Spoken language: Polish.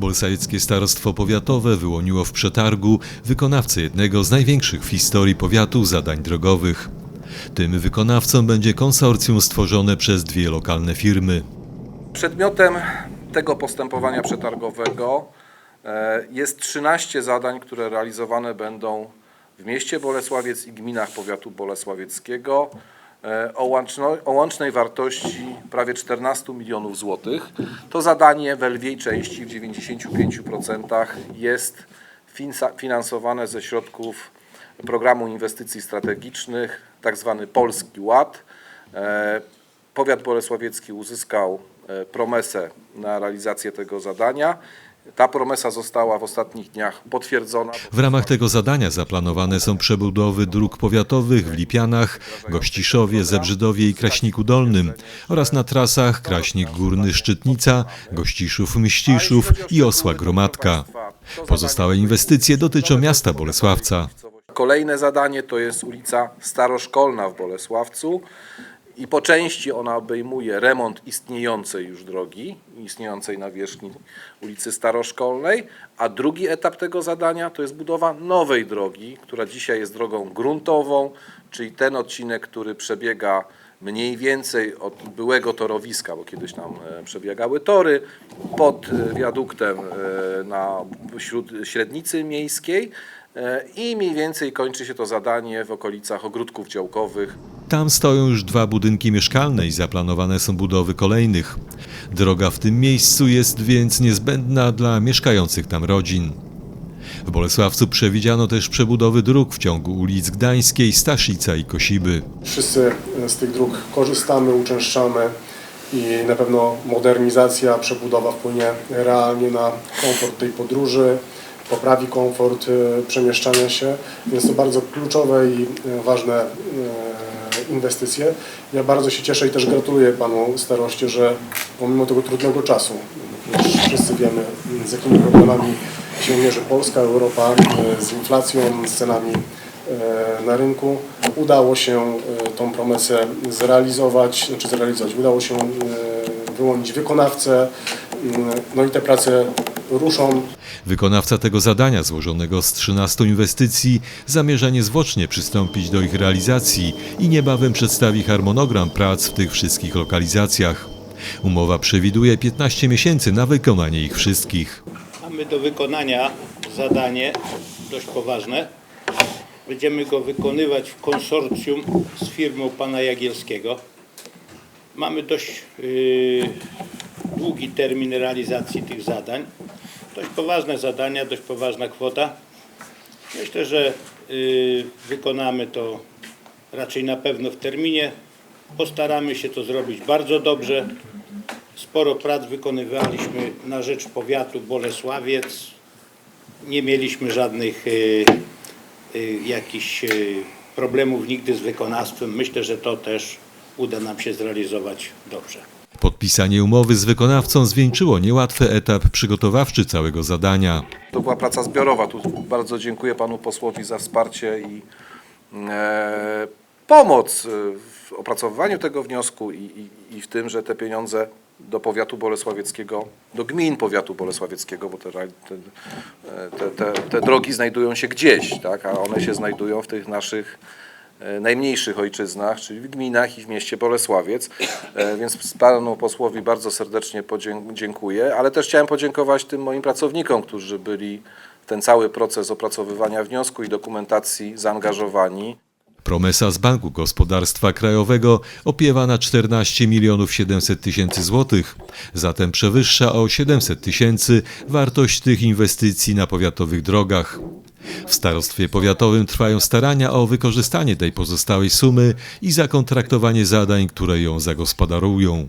Bolsajeckie Starostwo Powiatowe wyłoniło w przetargu wykonawcę jednego z największych w historii powiatu zadań drogowych. Tym wykonawcą będzie konsorcjum stworzone przez dwie lokalne firmy. Przedmiotem tego postępowania przetargowego e, jest 13 zadań, które realizowane będą w mieście Bolesławiec i gminach powiatu bolesławieckiego o, łączno, o łącznej wartości prawie 14 milionów złotych. To zadanie w lwiej części w 95% jest finansowane ze środków programu inwestycji strategicznych, tak zwany Polski Ład. E, Powiat bolesławiecki uzyskał e, promesę na realizację tego zadania. Ta promesa została w ostatnich dniach potwierdzona. W ramach tego zadania zaplanowane są przebudowy dróg powiatowych w Lipianach, Gościszowie, Zebrzydowie i Kraśniku Dolnym oraz na trasach Kraśnik Górny Szczytnica, Gościszów Mściszów i Osła Gromadka. Pozostałe inwestycje dotyczą miasta Bolesławca. Kolejne zadanie to jest ulica Staroszkolna w Bolesławcu i po części ona obejmuje remont istniejącej już drogi, istniejącej na wierzchni ulicy Staroszkolnej, a drugi etap tego zadania to jest budowa nowej drogi, która dzisiaj jest drogą gruntową, czyli ten odcinek, który przebiega mniej więcej od byłego torowiska, bo kiedyś tam e, przebiegały tory, pod e, wiaduktem e, na wśród średnicy miejskiej i mniej więcej kończy się to zadanie w okolicach ogródków działkowych. Tam stoją już dwa budynki mieszkalne i zaplanowane są budowy kolejnych. Droga w tym miejscu jest więc niezbędna dla mieszkających tam rodzin. W Bolesławcu przewidziano też przebudowy dróg w ciągu ulic Gdańskiej, Staszica i Kosiby. Wszyscy z tych dróg korzystamy, uczęszczamy i na pewno modernizacja, przebudowa wpłynie realnie na komfort tej podróży, poprawi komfort e, przemieszczania się, więc to bardzo kluczowe i e, ważne e, inwestycje. Ja bardzo się cieszę i też gratuluję Panu staroście, że pomimo tego trudnego czasu, wszyscy wiemy z jakimi problemami się mierzy Polska, Europa, e, z inflacją, z cenami e, na rynku. Udało się e, tą promesę zrealizować, znaczy zrealizować, udało się wyłonić wykonawcę, mm, no i te prace ruszą. Wykonawca tego zadania, złożonego z 13 inwestycji, zamierza niezwłocznie przystąpić do ich realizacji i niebawem przedstawi harmonogram prac w tych wszystkich lokalizacjach. Umowa przewiduje 15 miesięcy na wykonanie ich wszystkich. Mamy do wykonania zadanie dość poważne. Będziemy go wykonywać w konsorcjum z firmą pana Jagielskiego. Mamy dość yy, długi termin realizacji tych zadań. Dość poważne zadania, dość poważna kwota. Myślę, że yy, wykonamy to raczej na pewno w terminie. Postaramy się to zrobić bardzo dobrze. Sporo prac wykonywaliśmy na rzecz powiatu Bolesławiec. Nie mieliśmy żadnych y, y, jakichś y, problemów nigdy z wykonawstwem. Myślę, że to też uda nam się zrealizować dobrze. Podpisanie umowy z wykonawcą zwieńczyło niełatwy etap przygotowawczy całego zadania. To była praca zbiorowa. Tu bardzo dziękuję panu posłowi za wsparcie i e, pomoc e, w opracowywaniu tego wniosku i, i, i w tym, że te pieniądze do powiatu bolesławieckiego, do gmin powiatu bolesławieckiego, bo te, ra- te, te, te, drogi znajdują się gdzieś, tak, a one się znajdują w tych naszych e, najmniejszych ojczyznach, czyli w gminach i w mieście Bolesławiec. E, Więc panu posłowi bardzo serdecznie dziękuję, ale też chciałem podziękować tym moim pracownikom, którzy byli w ten cały proces opracowywania wniosku i dokumentacji zaangażowani. Promesa z Banku Gospodarstwa Krajowego opiewa na 14 milionów 700 tysięcy złotych, zatem przewyższa o 700 tysięcy wartość tych inwestycji na powiatowych drogach. W starostwie powiatowym trwają starania o wykorzystanie tej pozostałej sumy i zakontraktowanie zadań, które ją zagospodarują.